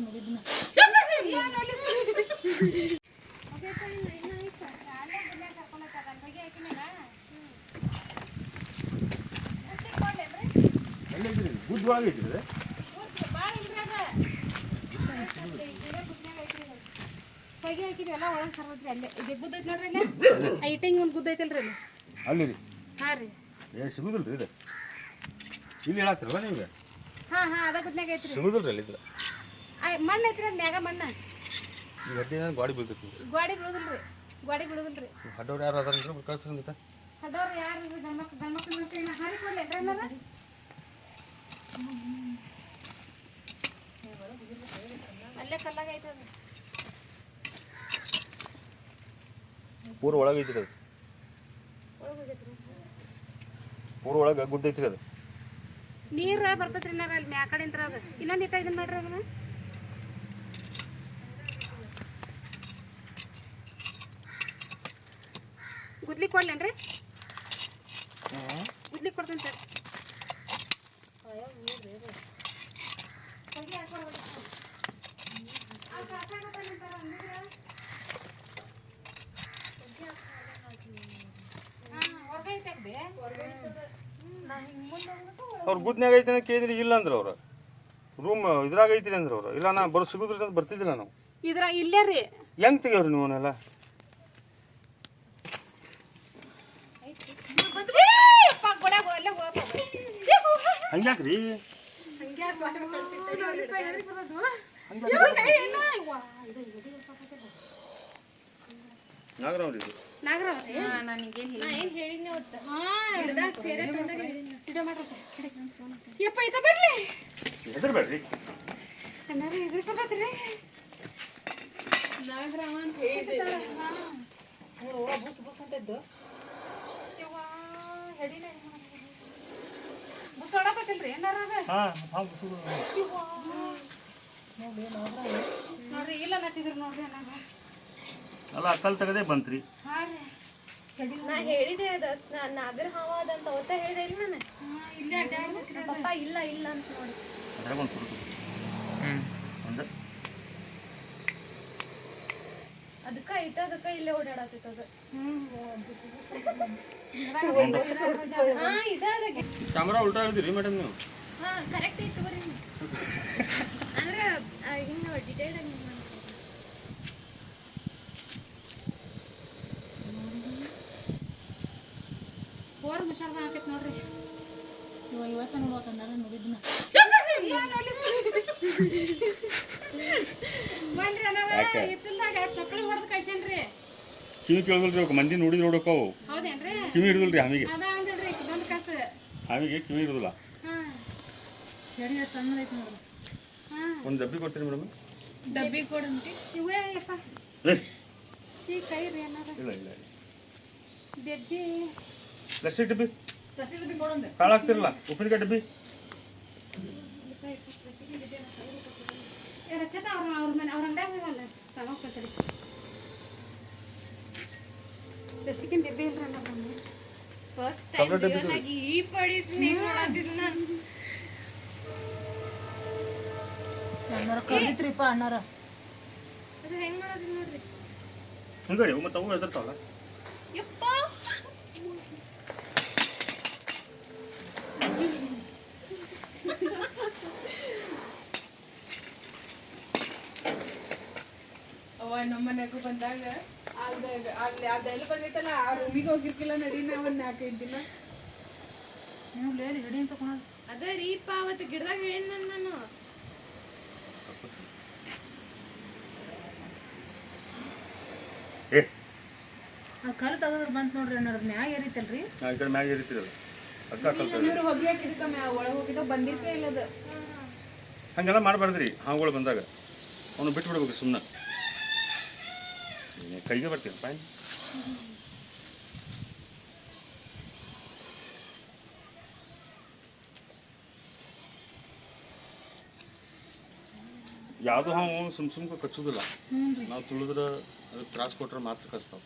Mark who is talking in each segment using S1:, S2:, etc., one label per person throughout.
S1: ನೋಡಿದ್ನ
S2: ಎಲ್ಲಿದ್ರಿ ಬುದ್ಧವಾಗಿ ಇಟ್ಟಿದ್ರೆ
S3: ಹೊಗೆ ಹಾಕಿರಿ ಎಲ್ಲ ಒಳಗೆ ಸರ್ವತ್ರಿ ಅಲ್ಲೇ ಇದು ಗುದ್ದ ಐತಿ ನೋಡ್ರಿ ಅಲ್ಲೇ ಆ ಇಟ್ಟಿಂಗ್ ಒಂದು ಗುದ್ದ ಐತಲ್ರಿ ಅಲ್ಲಿ
S2: ಅಲ್ಲಿ ರೀ
S3: ಹಾಂ ರೀ
S2: ಏ ಸಿಗುದಿಲ್ಲ ರೀ ಇದು ಇಲ್ಲಿ ಹೇಳತ್ತಿರಲ್ಲ ನಿಮ್ಗೆ
S3: ಹಾಂ ಹಾಂ ಅದ ಗುದ್ನಾಗ ಐತ್ರಿ
S2: ಸಿಗುದಿಲ್ಲ ರೀ ಅಲ್ಲಿದ್ರೆ
S3: ಆ, ಮಣ್ಣು ಐತ್ರಿ ಅದು ಮ್ಯಾಗ ಮಣ್ಣು.
S2: ಗಡ್ಡಿ ಗಡ್ಡೆ ಗಾಡಿ ಬೀಳ್ತೈತಿ
S3: ಗೋಡಿ ಬೀಳುದಿಲ್ರಿ ಗೋಡಿ ಬೀಳುದಿಲ್ರಿ.
S2: ಯಾರು ಅದಾರ ಕಳ್ಸ್ರಿ
S3: ಅದವ್ರು ಯಾರು ಗಂಡ್ಮಕ್ಳು ಗಂಡ್ಮಕ್ಳು ಅಂತ ಹಾರಿ ಕೊಡ್ಲಿ ಏನ್ರ ಅಲ್ಲೇ ಕಲ್ಲಾಗ ಐತೆ ಅದು.
S2: ಪೂರ ಒಳಗೆ ಐತ್ರಿ ಅದು.
S3: ಒಳಗ್ ಹೋಗೈತ್ರಿ
S2: ಪೂರ ಒಳಗೆ ಗುಡ್ಡ ಐತ್ರಿ ಅದು.
S3: ನೀರು ಬರ್ತೈತ್ರಿ ನಾರ ಅಲ್ಲಿ ಮ್ಯಾ ಕಡೆಯಿಂದ ಅದು. ಇನ್ನೊಂದು ಇಟ್ಟ ಇದನ್ನ ಮಾಡ್ರಿ ಅದನ್ನ ಗುದ್ಲಿ ಕೊಡ್ಲೇನ್ರಿ? ಗುದ್ಲಿ ಕೊಡ್ತೀನಿ ಸರ್.
S2: ಅವ್ರು ಗುದ್ನ್ಯಾಗ ಐತೆ ಅಂತ ಕೇಳಿದ್ರಿ ಇಲ್ಲ ಅಂದ್ರೆ ಅವ್ರು. ರೂಮ್ ಇದ್ರಾಗ ಐತಿ ಅಂದ್ರೆ ಅವ್ರು. ಇಲ್ಲ ನಾ ಬರೋ ಸಿಗುದ್ರಿ ಅಂತ ಬರ್ತಿದ್ದಿಲ್ಲ ನಾವು.
S3: ಇದ್ರ ಇಲ್ಲೇ ರೀ
S2: ಹೆಂಗ್ ತೆಗಿಯವ್ರಿ ನೀವನ್ನೆಲ್ಲ ಹಂಗ್ಯಾಕ್ರಿ? ನಾಗರಾವ್ರಿ ಹೆದರ್ಬೇಡ್ರಿ
S1: ನಾಗರಾಮ ಅಂತ ಹೇಳಿದೆ ಬುಸ್ ಬುಸ್ ಅಂತ ಇದ್ದು.
S3: ಬುಸ್
S2: ಹಾಂ
S3: ನೋಡ್ರಿ ಇಲ್ಲ ನೋಡ್ರಿ
S2: ಅಲ್ಲ ಅಕ್ಕಲ್ ತೆಗದೆ ಬಂತ್ರಿ.
S3: ಹಾ ರೀ.
S4: ನಾ ಹೇಳಿದೆ ಅದ ನಾಗರ ಹಾವ ಅದಂತ ಹೇಳಿದೆ ಇಲ್ಲ ನಾನು.
S3: ಇಲ್ಲೇ
S4: ಪಪ್ಪ ಇಲ್ಲ ಇಲ್ಲ ಅಂತ ನೋಡಿ.
S2: ಅದ್ರಾಗ ಒಂದು
S4: ಅದಕ್ಕ ಐತ ಅದಕ್ಕ ಇಲ್ಲೇ ಓಡಾಡತ್ತಿತ್ತದ
S3: ಅದು.
S4: ಹಾ ಇದ ಅದ
S2: ಕ್ಯಾಮ್ರಾ ಉಲ್ಟಾ ಹೇಳಿದ್ರಿ ಮೇಡಮ್ ನೀವು?
S4: ಹಾ ಕರೆಕ್ಟ್ ಐತಿ ಬರ್ರಿ ಅಂದ್ರೆ ಹಿಂಗ ಡಿಟೇಲ್ ಆಗಿ.
S3: ಫೋರ್ ಮಸಾಲ ಹಾಕೈತ್ ನೋಡ್ರಿ.
S1: ಇವ ಇವತ್ತ ನೋಡ್ಬೇಕಂದಾರ ನೋಡಿದ್ನ.
S3: ಬನ್ರಿ ಇತ್ತಲ್ದಾಗ ಚಪ್ಪಲಿ ಹೊಡೆದು ಕಳ್ಸೇನ್ರಿ
S2: ಕಿವಿ ಕೇಳಿದ್ರಿ ಅವ್ಕೆ ಮಂದಿ ನೋಡಿದ್ರೆ ನೋಡೋಕೆ ಅವು.
S3: ಹೌದೇನ್ರಿ?
S2: ಕಿವಿ ಹಿಡಿದಿಲ್ರಿ ಆಮಿಗೆ
S3: ಅದ ಅಂದ್ರಿ ಇದೊಂದು ಕಸ.
S2: ಆಮಿಗೆ ಕಿವಿ ಹಿಡಿದಿಲ್ಲ.
S3: ಹಾ.
S1: ಎಡಿ ಎಷ್ಟು ಐತೆ
S3: ಹಾ.
S2: ಒಂದು ಡಬ್ಬಿ ಕೊಡ್ತೀರಿ ಮೇಡಮ್?
S1: ಡಬ್ಬಿ ಕೊಡಂತಿ.
S3: ಇವೇ ಯಪ್ಪ
S2: ಏ.
S3: ಈ ಕೈ ರೀ ಅನ್ನಾರ
S2: ಇಲ್ಲ ಇಲ್ಲ.
S3: ಡಬ್ಬಿ.
S2: ಪ್ಲಾಸ್ಟಿಕ್ ಡಬ್ಬಿ?
S1: ಪ್ರತಿ ಡಬ್ಬಿ ಕೊಡಂದೆ.
S2: ಕಾಳು ಹಾಕ್ತಿರಲ್ಲ ಉಪ್ಪಿನಕಾಯಿ ಡಬ್ಬಿ
S3: ರಕ್ಷತಾ ಅವ್ರ ಅವ್ರ ಮನೆ ಅವ್ರ ಹೋಗಲ್ಲ? ತಗೋಕತ್ರಿ ಅನ್ನ ಬಂದು
S4: ಫಸ್ಟ್ ಟೈಮ್ ರಿಯಲ್ ಆಗಿ ಈ ಪಡಿದ್ನಿ ನೋಡದಿದ್ನ
S1: ಅಣ್ಣಾರ ಕರಿತ್ರಿಪ್ಪ ಅಣ್ಣಾರ.
S4: ಅದು ಹೆಂಗ್ ಮಾಡೋದಿಲ್ಲ ನೋಡ್ರಿ.
S2: ಹಂಗಾರಿ ಮತ್ತೆ ಅವು ಹೆದರ್ತಾವಲ್ಲ
S4: ಯಪ್ಪ!
S1: ಮನ್ಯಾಗ ಬಂದಾಗ ಅಲ್ದಾಗ ಅಲ್ಲಿ ಅದೆಲ್ಲ ಬಂದೈತಲ್ಲ ಆ ರೂಮಿಗೆ ಹೋಗಿರ್ಕಿಲ್ಲ ನಡಿ ನಾವು ಒಂದು ನಾಲ್ಕೈದು ದಿನ. ನೀವು ಲೇರಿ ಹಿಡಿ ಅಂತ ಕೊಣ
S4: ಅದೇ ರೀಪ ಅವತ್ತು ಗಿಡದಾಗ ಹೇಳಿದ್ನ ನಾನು
S2: ಏ.
S1: ಆ ಬಂತ ತೆಗೆದ್ರೆ ಬಂತು ನೋಡ್ರಿ ಅಣ್ಣಾರ ಮ್ಯಾಗ ಏರಿತಲ್ರಿ
S2: ನಾ ಈ ಕಡೆ ಮ್ಯಾಗ ಇರ್ತೀರಲ್ಲ ಅದಕ್ಕೆ ಹಾಕಲ್ತ
S1: ಇವ್ರು ಹೊಗೆ ಹಾಕಿದಕ್ಕ ಮ್ಯಾ ಒಳಗೆ ಹೋಗಿದ್ದ ಬಂದಿತ್ತೇ ಇಲ್ಲದ.
S2: ಹಂಗೆಲ್ಲ ಮಾಡಬಾರ್ದ್ರಿ ಹಾವುಗಳು ಬಂದಾಗ. ಅವನು ಬಿಟ್ಟು ಬಿಡ್ಬೇಕು ಸುಮ್ಮನೆ ಕೈಗೆ ಬರ್ತೀನಿ ಪಾಯ್ ಯಾವುದು ಹಾವು ಸುಮ್ ಸುಮ್ಕ ಕಚ್ಚುದಿಲ್ಲ. ನಾವು ತುಳಿದ್ರೆ ಅದಕ್ಕೆ ತ್ರಾಸ ಕೊಟ್ರೆ ಮಾತ್ರ ಕಚ್ತಾವ.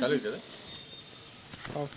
S2: ಚಾಲು ಐತೆ ಅದು?
S5: ಹೌದು